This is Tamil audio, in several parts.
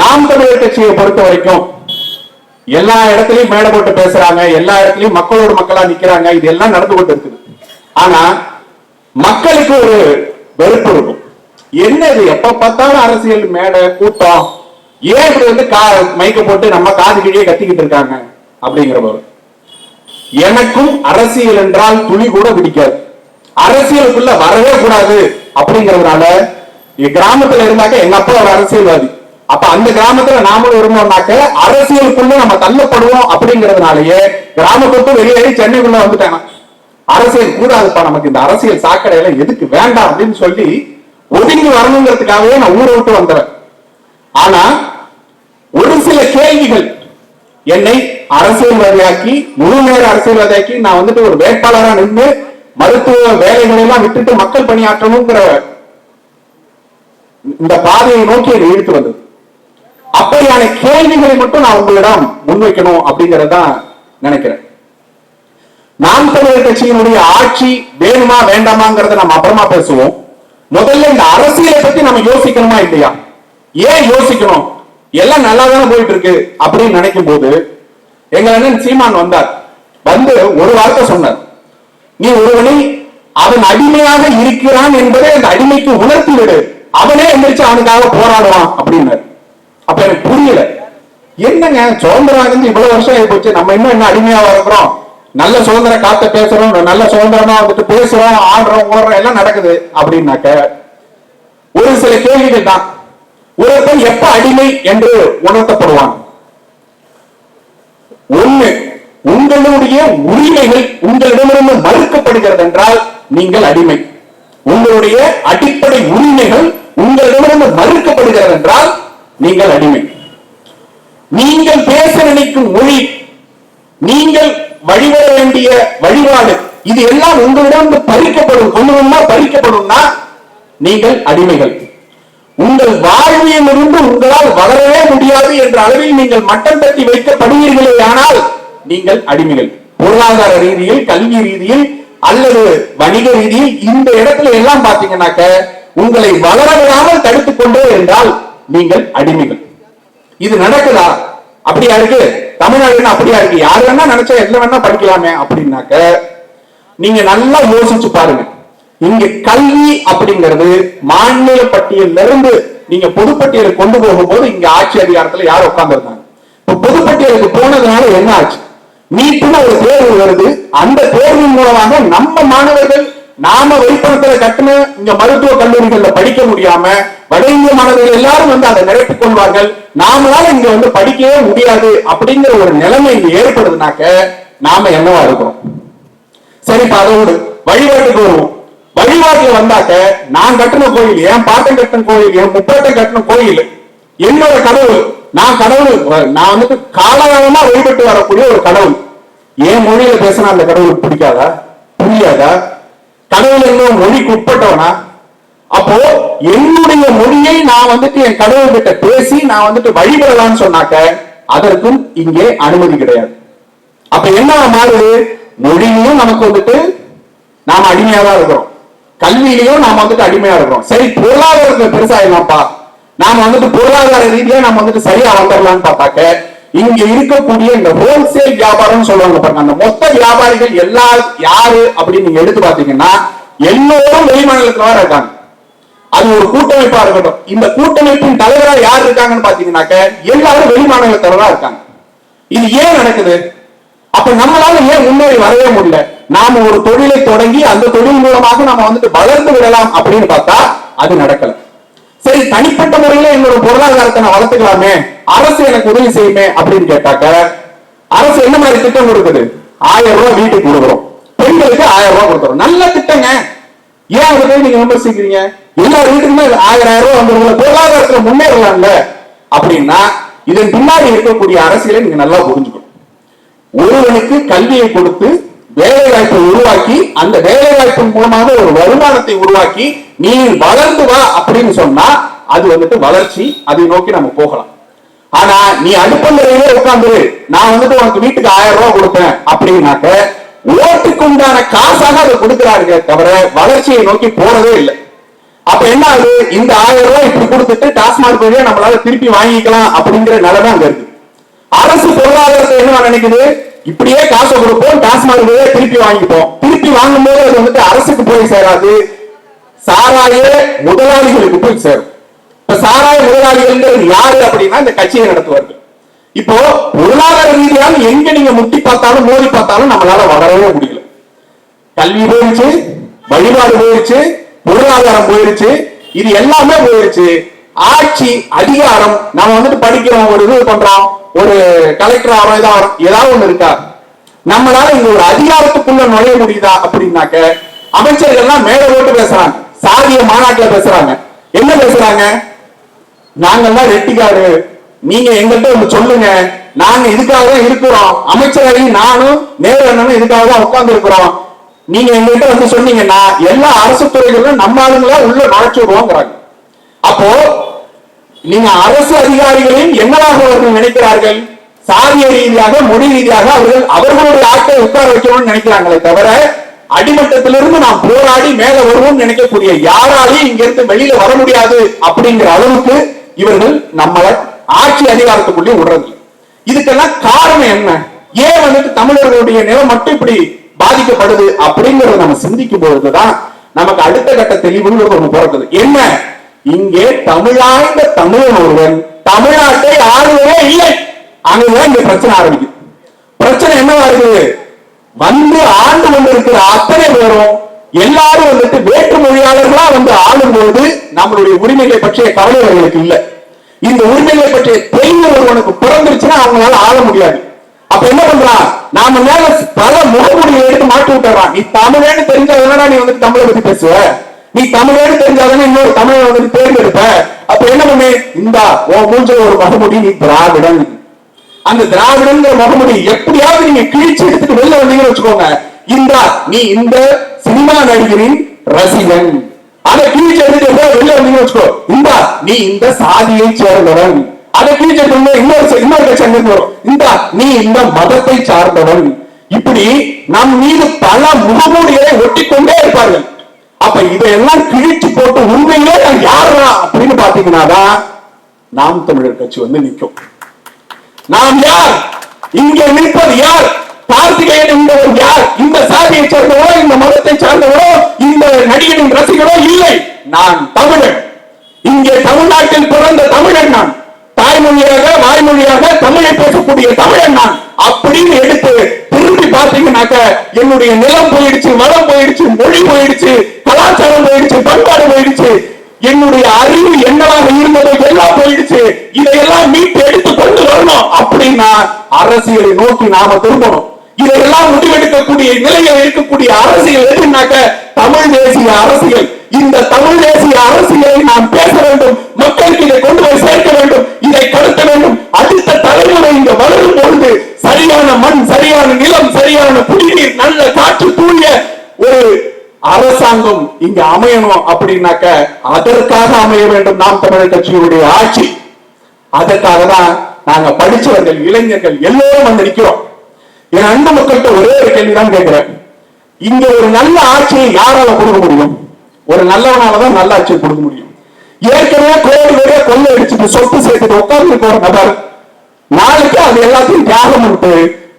நாம் தமிழர் கட்சியை பொறுத்த வரைக்கும் எல்லா இடத்துலயும் மேடை போட்டு பேசுறாங்க எல்லா இடத்துலயும் மக்களோட மக்களா நிக்கிறாங்க இது எல்லாம் நடந்து கொண்டு இருக்குது ஆனா மக்களுக்கு ஒரு வெறுப்பு இருக்கும். என்ன இது எப்ப பார்த்தாலும் அரசியல் மேடை கூட்டம் ஏன் இப்படி வந்து கா மைக்க போட்டு நம்ம காது கீழே கத்திக்கிட்டு இருக்காங்க அப்படிங்கிறவர். எனக்கும் அரசியல் என்றால் துளி கூட பிடிக்காது. அரசியலுக்குள்ள வரவே கூடாது அப்படிங்கிறதுனால கிராமத்துல இருந்தாக்க எங்க அப்பா ஒரு அரசியல்வாதி. அப்ப அந்த கிராமத்துல நாமளும் இருந்தோம்னாக்க அரசியலுக்குள்ள நம்ம தள்ளப்படுவோம் அப்படிங்கறதுனாலயே கிராமத்துக்கு வெளியேறி சென்னைக்குள்ள வந்துட்டாங்க அரசியல் கூடாதுப்பா நமக்கு இந்த அரசியல் சாக்கடையில எதுக்கு வேண்டாம் அப்படின்னு சொல்லி ஒதுங்கி வரணுங்கிறதுக்காகவே நான் ஊரை விட்டு வந்தவன் ஆனா ஒரு சில கேள்விகள் என்னை அரசியல்வாதியாக்கி முழு நேர அரசியல்வாதியாக்கி நான் வந்துட்டு ஒரு வேட்பாளரா நின்று மருத்துவ வேலைகளை எல்லாம் விட்டுட்டு மக்கள் பணியாற்றணுங்கிற இந்த பாதையை நோக்கி என்னை இழுத்து வந்தது. அப்படியான கேள்விகளை மட்டும் நான் உங்களிடம் முன்வைக்கணும் அப்படிங்கறதான் நினைக்கிறேன். நாம் தமிழர் கட்சியினுடைய ஆட்சி வேணுமா வேண்டாமாங்கிறத நம்ம அப்புறமா பேசுவோம். முதல்ல இந்த அரசியலை பத்தி நம்ம யோசிக்கணுமா இல்லையா? ஏன் யோசிக்கணும்? எல்லாம் நல்லா தானே போயிட்டு இருக்கு அப்படின்னு நினைக்கும் போது எங்க அண்ணன் சீமான் வந்தார். வந்து ஒரு வார்த்தை சொன்னார். நீ ஒருவனை அவன் அடிமையாக இருக்கிறான் என்பதை அந்த அடிமைக்கு உணர்த்தி விடு. அவனே எந்திரிச்சு அவனுக்காக போராடுவான் அப்படின்னாரு. அப்ப எனக்கு புரியல. என்னங்க சுதந்திரம் இருந்து இவ்வளவு வருஷம் ஆகி போச்சு நம்ம இன்னும் என்ன அடிமையா இருக்கிறோம் நல்ல சுதந்திர காத்த பேசுறோம் நல்ல சுதந்திரமா வந்துட்டு பேசுறோம் ஆடுறோம் ஓடுறோம் எல்லாம் நடக்குது அப்படின்னாக்க ஒரு சில கேள்விகள் தான். ஒருத்தன் எப்ப அடிமை என்று உணர்த்தப்படுவான் ஒண்ணு உங்களுடைய உரிமைகள் உங்களிடமிருந்து மறுக்கப்படுகிறது என்றால் நீங்கள் அடிமை. உங்களுடைய அடிப்படை உரிமைகள் உங்களிடமிருந்து மறுக்கப்படுகிறது என்றால் நீங்கள் அடிமை. நீங்கள் பேச நினைக்கும் மொழி நீங்கள் வழிபட வேண்டிய வழிபாடு இது எல்லாம் உங்களிடம் பறிக்கப்படும் ஒண்ணுமா பறிக்கப்படும்னா நீங்கள் அடிமைகள். உங்கள் வாழ்வியல் இருந்து உங்களால் வளரவே முடியாது என்ற அளவில் நீங்கள் மட்டம் தட்டி வைக்கப்படுவீர்களே ஆனால் நீங்கள் அடிமைகள். பொருளாதார ரீதியில் கல்வி ரீதியில் அல்லது வணிக ரீதியில் இந்த இடத்துல எல்லாம் பாத்தீங்கன்னாக்க உங்களை வளர விடாமல் தடுத்துக் கொண்டே இருந்தால் நீங்கள் அடிமைகள். இது நடக்குதா? அப்படியா இருக்கு. தமிழ்நாடுன்னு அப்படியா இருக்கு. யாரு வேணா நினைச்சா எதுல வேணா படிக்கலாமே அப்படின்னாக்க நீங்க நல்லா யோசிச்சு பாருங்க. இங்க கல்வி அப்படிங்கிறது மாநில பட்டியல்ல இருந்து நீங்க பொதுப்பட்டியலை கொண்டு போகும்போது இங்க ஆட்சி அதிகாரத்துல யார் உட்கார்ந்துருந்தாங்க. இப்ப பொதுப்பட்டியலுக்கு போனதுனால என்ன ஆச்சு? நீட்டுன்னு ஒரு தேர்வு வருது. அந்த தேர்வின் மூலமாக நம்ம மாணவர்கள் நாம வெளிப்பணத்துல கட்டின இங்க மருத்துவ கல்லூரிகள்ல படிக்க முடியாம வட இந்திய மாணவர்கள் எல்லாரும் வந்து அதை நிரப்பிக் கொள்வார்கள். நாமளால இங்க வந்து படிக்கவே முடியாது அப்படிங்கிற ஒரு நிலைமை இங்க ஏற்படுதுனாக்க நாம என்னவா இருக்கிறோம்? சரிப்பா அதோடு வழிபாட்டுக்கு வருவோம். வழிபாட்டுல வந்தாக்க நான் கட்டின கோயில் என் பாட்டன் கட்டின கோயில் என் முப்பாட்டன் கட்டின கோயில் என்னோட கடவுள் நான் கடவுள் நான் வந்துட்டு காலகாலமா வழிபட்டு வரக்கூடிய ஒரு கடவுள். என் மொழியில பேசினா அந்த கடவுளுக்கு பிடிக்காதா? புரியாதா? கடவுள் என்ன மொழிக்கு உட்பட்டவனா? அப்போ என்னுடைய மொழியை நான் வந்துட்டு என் கடவுள் கிட்ட பேசி நான் வந்துட்டு வழிபடலாம்னு சொன்னாக்க அதற்கும் இங்கே அனுமதி கிடையாது. அப்ப என்ன மாறுது? மொழியிலும் நமக்கு வந்துட்டு நாம அடிமையா தான் இருக்கிறோம். கல்வியிலையும் நாம வந்துட்டு அடிமையா இருக்கிறோம். சரி பொருளாதாரத்துல பெருசாயிடலாம்ப்பா நாம வந்துட்டு பொருளாதார ரீதியா நம்ம வந்துட்டு சரியா வந்துடலாம்னு பார்த்தாக்க இங்க இருக்கக்கூடிய இந்த ஹோல்சேல் வியாபாரம் சொல்லுவாங்க பாருங்க. அந்த மொத்த வியாபாரிகள் எல்லா யாரு அப்படின்னு நீங்க எடுத்து பாத்தீங்கன்னா எல்லோரும் வெளிமாநிலத்துல இருக்காங்க. அது ஒரு கூட்டமைப்பா இருக்கட்டும். இந்த கூட்டமைப்பின் தலைவரா யார் இருக்காங்கன்னு பாத்தீங்கன்னாக்க எல்லாரும் வெளிமாநிலத்தவரா இருக்காங்க. இது ஏன் நடக்குது? அப்ப நம்மளால ஏன் முன்னேறி வரவே முடியல? நாம ஒரு தொழிலை தொடங்கி அந்த தொழில் மூலமாக நாம வந்துட்டு வளர்ந்து விடலாம் அப்படின்னு பார்த்தா அது நடக்கல. சரி தனிப்பட்ட முறையில என்னோட பொருளாதாரத்தை நான் வளர்த்துக்கலாமே அரசு எனக்கு உதவி செய்யுமே அப்படின்னு கேட்டாக்க அரசு என்ன மாதிரி திட்டம் கொடுக்குது? ஆயிரம் ரூபாய் வீட்டுக்கு கொடுக்குறோம். பெண்களுக்கு ஆயிரம் ரூபாய் கொடுக்குறோம். நல்ல திட்டங்க. ஏன் அதை போய் நீங்க விமர்சிக்கிறீங்க? எல்லா வீட்டுக்குமே ஆயிரம் ஆயிரம் ரூபாய் வந்துருங்கள பொருளாதாரத்துல முன்னேறலாம்ல. அப்படின்னா இதன் பின்னாடி இருக்கக்கூடிய அரசியலை நீங்க நல்லா புரிஞ்சுக்கணும். ஒருவனுக்கு கல்வியை கொடுத்து வேலை வாய்ப்பை உருவாக்கி அந்த வேலை வாய்ப்பின் மூலமாக ஒரு வருமானத்தை உருவாக்கி நீ வளர்ந்து வா அப்படின்னு சொன்னா அது வந்துட்டு வளர்ச்சி அதை நோக்கி நம்ம போகலாம். ஆனா நீ அடுப்பந்தரையிலே உட்கார்ந்துரு நான் வந்துட்டு உனக்கு வீட்டுக்கு ஆயிரம் ரூபாய் கொடுப்பேன் அப்படின்னாக்க ஓட்டுக்கு உண்டான காசாக அதை கொடுக்கிறாருங்க தவிர வளர்ச்சியை நோக்கி போறதே இல்லை. அப்ப என்ன ஆகுது? இந்த ஆயிரம் ரூபாய் இப்படி கொடுத்துட்டு டாஸ்மாக் வழியா நம்மளால திருப்பி வாங்கிக்கலாம் அப்படிங்கிற நிலைமை அங்க இருக்கு. அரசு பொருளாதாரத்தை என்ன நினைக்குது? இப்படியே காசை கொடுப்போம் டாஸ்மாக் திருப்பி வாங்கிப்போம். திருப்பி வாங்கும் போது அது வந்துட்டு அரசுக்கு போய் சேராது. சாராய முதலாளிகளுக்கு போய் சேரும். இப்ப சாராய முதலாளிகள் யாரு அப்படின்னா இந்த கட்சியை நடத்துவார்கள். இப்போ பொருளாதார ரீதியாக எங்க நீங்க முட்டி பார்த்தாலும் மோதி பார்த்தாலும் நம்மளால வளரவே முடியல. கல்வி போயிருச்சு வழிபாடு போயிருச்சு பொருளாதாரம் போயிருச்சு இது எல்லாமே போயிருச்சு. ஆட்சி அதிகாரம் நம்ம வந்துட்டு படிக்கிறோம் ஒரு இது பண்றோம். ஒரு கலெக்டர் ஆகிறோம் ஏதாவது ஒண்ணு இருக்கா? நம்மளால இங்க ஒரு அதிகாரத்துக்குள்ள நுழைய முடியுதா அப்படின்னாக்க அமைச்சர்கள்லாம் மேல ஓட்டு பேசுறாங்க. சாதிய மாநாட்டுல பேசுறாங்க. என்ன பேசுறாங்க? நாங்கெல்லாம் ரெட்டிக்காரு நீங்க எங்கிட்ட ஒண்ணு சொல்லுங்க. நாங்க இதுக்காக தான் இருக்கிறோம். அமைச்சரவை நானும் நேரு அண்ணனும் இதுக்காக தான் உட்கார்ந்து இருக்கிறோம். நீங்க எங்கள்கிட்ட வந்து சொன்னீங்கன்னா எல்லா அரசு துறைகளும் நம்ம ஆளுங்களா உள்ள நுழைச்சு விடுவோங்கிறாங்க அப்போ நீங்க அரசு அதிகாரிகளையும் என்னவாக அவர்கள் நினைக்கிறார்கள்? சாதிய ரீதியாக மொழி ரீதியாக அவர்கள் அவர்களுடைய ஆட்டை உட்கார வைக்கணும்னு நினைக்கிறாங்களே தவிர அடிமட்டத்திலிருந்து நாம் போராடி மேல வருவோம் நினைக்கக்கூடிய யாராலையும் இங்க இருந்து வெளியில வர முடியாது அப்படிங்கிற அளவுக்கு இவர்கள் நம்மளை ஆட்சி அதிகாரத்துக்குள்ளே விடுறது. இதுக்கெல்லாம் காரணம் என்ன? ஏன் வந்துட்டு தமிழர்களுடைய நிலம் மட்டும் இப்படி பாதிக்கப்படுது அப்படிங்கறத நம்ம சிந்திக்கும் பொழுதுதான் நமக்கு அடுத்த கட்ட தெளிவுங்கிறது ஒண்ணு பிறக்குது என்ன? இங்கே தமிழாய்ந்த தமிழன் ஒருவன் தமிழ்நாட்டை ஆளுவதே இல்லை. அங்கதான் இங்க பிரச்சனை ஆரம்பிக்கும் பிரச்சனை என்னவா இருக்குது? வந்து ஆண்டு கொண்டிருக்கிற அத்தனை பேரும் எல்லாரும் வந்துட்டு வேற்று மொழியாளர்களா வந்து ஆளும்போது நம்மளுடைய உரிமைகளை பற்றிய கவலை அவர்களுக்கு இல்லை. இந்த உரிமைகளை பற்றிய தெளிவு ஒருவனுக்கு பிறந்துருச்சுன்னா அவங்களால ஆள முடியாது. அப்ப என்ன பண்றான் நாம மேல பல முகமூடியை எடுத்து மாட்டி விட்டுறான். நீ தமிழேன்னு என்னடா நீ வந்துட்டு தமிழை பத்தி பேசுவ? நீ தமிழோடு தெரிஞ்சாதானே இன்னொரு தமிழை வந்து தேர்ந்தெடுப்ப. அப்ப என்ன பண்ணு இந்தா உன் மூஞ்ச ஒரு மகமுடி நீ திராவிடன். அந்த திராவிடங்கிற முகமுடி எப்படியாவது நீங்க கிழிச்சு எடுத்துட்டு வெளில வந்தீங்கன்னு வச்சுக்கோங்க. இந்தா நீ இந்த சினிமா நடிகரின் ரசிகன். அதை கிழிச்சு எடுத்துட்டு வெளில வந்தீங்கன்னு வச்சுக்கோ. இந்தா நீ இந்த சாதியை சேர்ந்தவன். அதை கிழிச்சு எடுத்து இன்னொரு இன்னொரு கட்சி அங்கிருந்து வரும். இந்தா நீ இந்த மதத்தை சார்ந்தவன். இப்படி நம் மீது பல முகமூடிகளை ஒட்டிக்கொண்டே இருப்பார்கள். அப்ப இதையெல்லாம் கிழிச்சு போட்டு உண்மையிலே நான் யாரா அப்படின்னு பாத்தீங்கன்னாதான் நாம் தமிழர் கட்சி வந்து நிற்கும் நாம் யார்? இங்கே நிற்பது யார்? கார்த்திகேயன் என்பவர் யார்? இந்த சாதியை சேர்ந்தவரோ இந்த மதத்தை சார்ந்தவரோ இந்த நடிகரின் ரசிகரோ இல்லை. நான் தமிழன். இங்கே தமிழ்நாட்டில் பிறந்த தமிழன் நான். தாய்மொழியாக வாய்மொழியாக தமிழை பேசக்கூடிய தமிழன் நான். அப்படின்னு எடுத்து திரும்பி பார்த்தீங்கன்னாக்க என்னுடைய நிலம் போயிடுச்சு மரம் போயிடுச்சு மொழி போயிடுச்சு கலாச்சாரம் போயிடுச்சு பண்பாடு போயிடுச்சு. என்னுடைய அறிவு என்னவாக இருந்ததோ எல்லாம் போயிடுச்சு. இதையெல்லாம் மீட்டு எடுத்து கொண்டு வரணும் அப்படின்னா அரசியலை நோக்கி நாம திரும்பணும். இதையெல்லாம் முடிவெடுக்கக்கூடிய நிலையில் இருக்கக்கூடிய அரசியல் எதுனாக்க தமிழ் தேசிய அரசியல். இந்த தமிழ் தேசிய அரசியலை நாம் பேச வேண்டும் மக்களுக்கு இதை கொண்டு போய் சேர்க்க வேண்டும் இதை கடத்த வேண்டும். அடுத்த தலைமுறை இங்க வளரும் பொழுது சரியான மண் சரியான நிலம் சரியான குடிநீர் நல்ல காற்று அரசாங்கம் இங்க அமையணும் அப்படின்னாக்க அதற்காக அமைய வேண்டும் நாம் தமிழர் கட்சியினுடைய ஆட்சி. அதற்காக தான் நாங்க படிச்சவர்கள் இளைஞர்கள் எல்லோரும் வந்து நிற்கிறோம் என் அன்பு மக்கள்கிட்ட ஒரே ஒரு கேள்விதான் கேட்கிறேன். இங்க ஒரு நல்ல ஆட்சியை யாரால கொடுக்க முடியும்? ஒரு நல்லவனாலதான் நல்ல ஆட்சியை கொடுக்க முடியும். ஏற்கனவே கோடி வரைய கொள்ளை அடிச்சுட்டு சொத்து சேர்த்துட்டு உட்கார்ந்து போற நபர் நாளைக்கு அது எல்லாத்தையும் தியாகம் விட்டு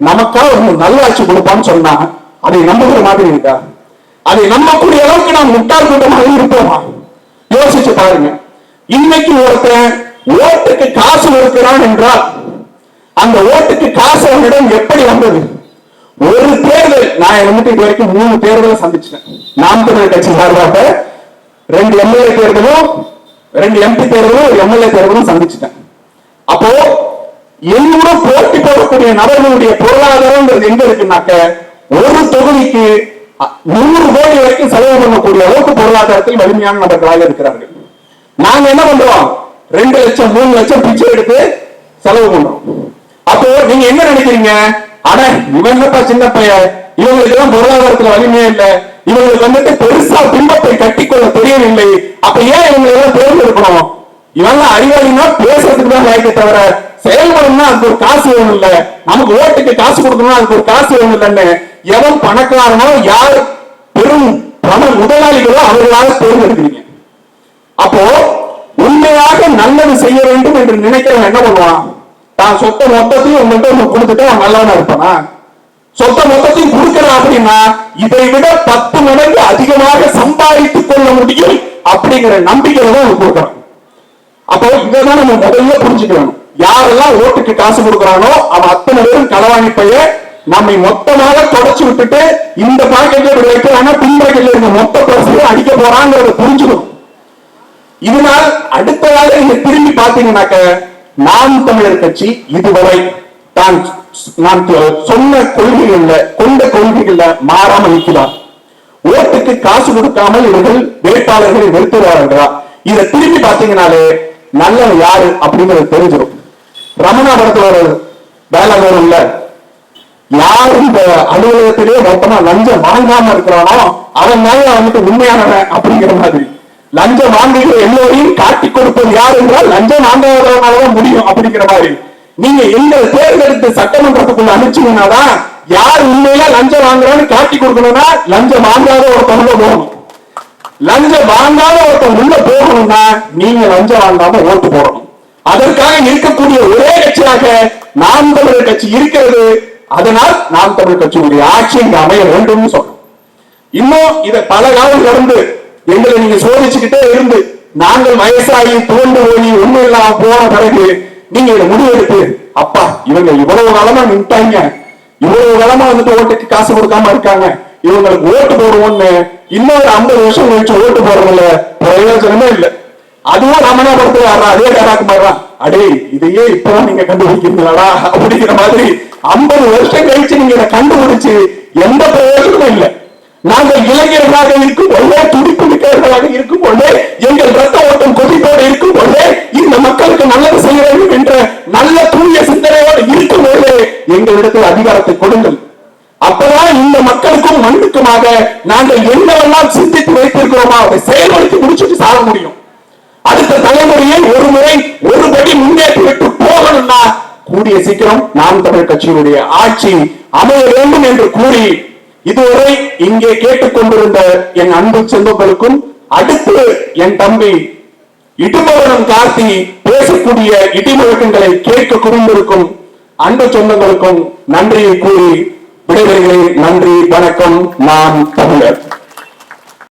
நமக்காக ஒரு நல்ல ஆட்சி கொடுப்பான்னு சொன்னா அதை நம்புகிற மாதிரி இருக்கா? அதை நம்பக்கூடிய அளவுக்கு நாம் முட்டாள் கூட்டமாக இருப்போமா? யோசிச்சு பாருங்க. இன்னைக்கு ஒருத்தன் ஓட்டுக்கு காசு இருக்கிறான் என்றால் அந்த ஓட்டுக்கு காசு அவனிடம் எப்படி வந்தது? ஒரு தேர்தல் நான் வந்துட்டு இது வரைக்கும் மூணு தேர்தலை சந்திச்சிட்டேன். நாம் தமிழர் கட்சி சார்பாக ரெண்டு எம்எல்ஏ தேர்தலும் ரெண்டு எம்பி தேர்தலும் ஒரு எம்எல்ஏ தேர்தலும் சந்திச்சிட்டேன். அப்போ என்னோட போட்டி போடக்கூடிய நபர்களுடைய பொருளாதாரம்ன்றது எங்க இருக்குனாக்க ஒரு தொகுதிக்கு நூறு கோடி வரைக்கும் செலவு பண்ணக்கூடிய அளவுக்கு பொருளாதாரத்தில் வலிமையான நபர்களாக இருக்கிறார்கள். நாங்க என்ன பண்றோம்? ரெண்டு லட்சம் மூணு லட்சம் பிச்சை எடுத்து செலவு பண்றோம். அப்போ நீங்க என்ன நினைக்கிறீங்க? அட இவன் சின்ன பையன்? இவங்களுக்கு எல்லாம் பொருளாதாரத்துல வலிமையே இல்ல. இவங்களுக்கு வந்துட்டு பெருசா பிம்பத்தை கட்டிக்கொள்ள தெரியவில்லை. அப்ப ஏன் இவங்க எல்லாம் தேர்ந்தெடுக்கணும்? இவெல்லாம் அறிவாளினா பேசுறதுக்கு தான் வாய்க்க தவிர செயல்படணும்னா அதுக்கு ஒரு காசு வேணும் இல்ல. நமக்கு ஓட்டுக்கு காசு கொடுக்கணும்னா அதுக்கு ஒரு காசு வேணும் இல்லைன்னு எவன் பணக்காரனோ யார் பெரும் பண முதலாளிகளோ அவர்களாக தேர்ந்தெடுக்கிறீங்க. அப்போ உண்மையாக நல்லது செய்ய வேண்டும் என்று நினைக்கிறவன் என்ன பண்ணுவான்? தான் சொத்தை மொத்தத்தையும் உங்கள்கிட்ட ஒண்ணு கொடுத்துட்டு அவன் நல்லவனா இருப்பானா? சொத்த மொத்தத்தையும் கொடுக்கிறான் அப்படின்னா இதை விட பத்து மடங்கு அதிகமாக சம்பாதித்துக் கொள்ள முடியும் அப்படிங்கிற நம்பிக்கையில தான் அவன் கொடுக்குறான். அப்போ இதான் நம்ம முதல்ல புரிஞ்சுக்கணும். யாரெல்லாம் ஓட்டுக்கு காசு கொடுக்குறானோ அவன் அத்தனை பேரும் களவாணி நம்மை மொத்தமாக தொடச்சு விட்டுட்டு இந்த பாக்கெட்ல இப்படி வைக்கிறானா பின் பாக்கெட்ல இருக்க மொத்த பரிசையும் அடிக்க போறாங்கிறத புரிஞ்சுக்கணும். இதனால் அடுத்ததாக நீங்க திரும்பி பாத்தீங்கன்னாக்க நாம் தமிழர் கட்சி இதுவரை தான் நான் சொன்ன கொள்கைகள்ல கொண்ட கொள்கைகள்ல மாறாம நிற்கிறார். ஓட்டுக்கு காசு கொடுக்காமல் இவர்கள் வேட்பாளர்களை நிறுத்துவார்களா இதை திரும்பி பாத்தீங்கன்னாலே நல்லவன் யாரு அப்படிங்கிறது தெரிஞ்சிடும். ரமணா படத்துல ஒரு டயலாக் வரும்ல யார் இந்த அலுவலகத்திலே மொத்தமா லஞ்சம் வாங்காம இருக்கிறானோ அவன் மேல வந்துட்டு உண்மையானவன் அப்படிங்கிற மாதிரி. லஞ்சம் வாங்குகிற எல்லோரையும் காட்டி கொடுப்பது யார் என்றால் லஞ்சம் வாங்காதவனாலதான் முடியும் அப்படிங்கிற மாதிரி. நீங்க எங்களை தேர்ந்தெடுத்து சட்டமன்றத்துக்குள்ள அனுப்பிச்சீங்கன்னாதான் யார் உண்மையில லஞ்சம் வாங்குறான்னு காட்டி கொடுக்கணும்னா லஞ்சம் வாங்காத ஒருத்தவங்க போகணும். லஞ்சம் வாங்காத ஒருத்தன் உள்ள போகணும்னா நீங்க லஞ்சம் வாங்காம ஓட்டு போடணும். அதற்காக இருக்கக்கூடிய ஒரே கட்சியாக நாம் தமிழர் கட்சி இருக்கிறது அதனால் நாம் தமிழ் கட்சியினுடைய ஆட்சி இங்க அமைய வேண்டும் சொன்னோம். இன்னும் இதை பல காலம் கடந்து எங்களை நீங்க சோதிச்சுக்கிட்டே இருந்து நாங்கள் வயசாகி தோண்டு போய் ஒண்ணு இல்லாம போன பிறகு நீங்க இதை முடிவெடுத்து அப்பா இவங்க இவ்வளவு காலமா நின்ட்டாங்க. இவ்வளவு காலமா வந்துட்டு ஓட்டுக்கு காசு கொடுக்காம இருக்காங்க. இவங்களுக்கு ஓட்டு போடுவோம்னு இன்னொரு ஐம்பது வருஷம் கழிச்சு ஓட்டு போடுறதுல பிரயோஜனமே இல்லை. அதுவும் ரமணாபுரத்துல வர்ற அதே கராக்குமாரா அடே இதையே இப்பதான் நீங்க கண்டுபிடிக்கிறீங்களா அப்படிங்கிற மாதிரி ஐம்பது வருஷம் கழிச்சு நீங்க இதை கண்டுபிடிச்சு எந்த பிரயோஜனமும் இல்லை. நாங்கள் இளைஞர்களாக இருக்கும் பொழுதே துடிப்பு மிக்கவர்களாக இருக்கும் பொழுதே எங்கள் ரத்த ஓட்டம் கொதிப்போடு இருக்கும் பொழுதே இந்த மக்களுக்கு நல்லது செய்ய வேண்டும் என்ற நல்ல தூய சிந்தனையோடு இருக்கும் பொழுதே எங்களிடத்தில் அதிகாரத்தை கொடுங்கள். அப்பதான் இந்த மக்களுக்கும் மண்ணுக்குமாக நாங்கள் என்னவெல்லாம் சிந்தித்து வைத்திருக்கிறோமோ அதை செயல்படுத்தி முடிச்சுட்டு சாக முடியும். அடுத்த தலைமுறையை ஒரு முறை ஒருபடி படி விட்டு கூடிய சீக்கிரம் நாம் தமிழ் கட்சியினுடைய ஆட்சி அமைய வேண்டும் என்று கூறி இதுவரை இங்கே கேட்டுக்கொண்டிருந்த என் அன்பு செல்வங்களுக்கும் அடுத்து என் தம்பி இடிமுழக்கம் கார்த்தி பேசக்கூடிய இடிமுழக்கங்களை கேட்க குவிந்திருக்கும் அன்பு சொந்தங்களுக்கும் நன்றியை கூறி விடைபெறுகிறேன். நன்றி வணக்கம். நான் தமிழர்.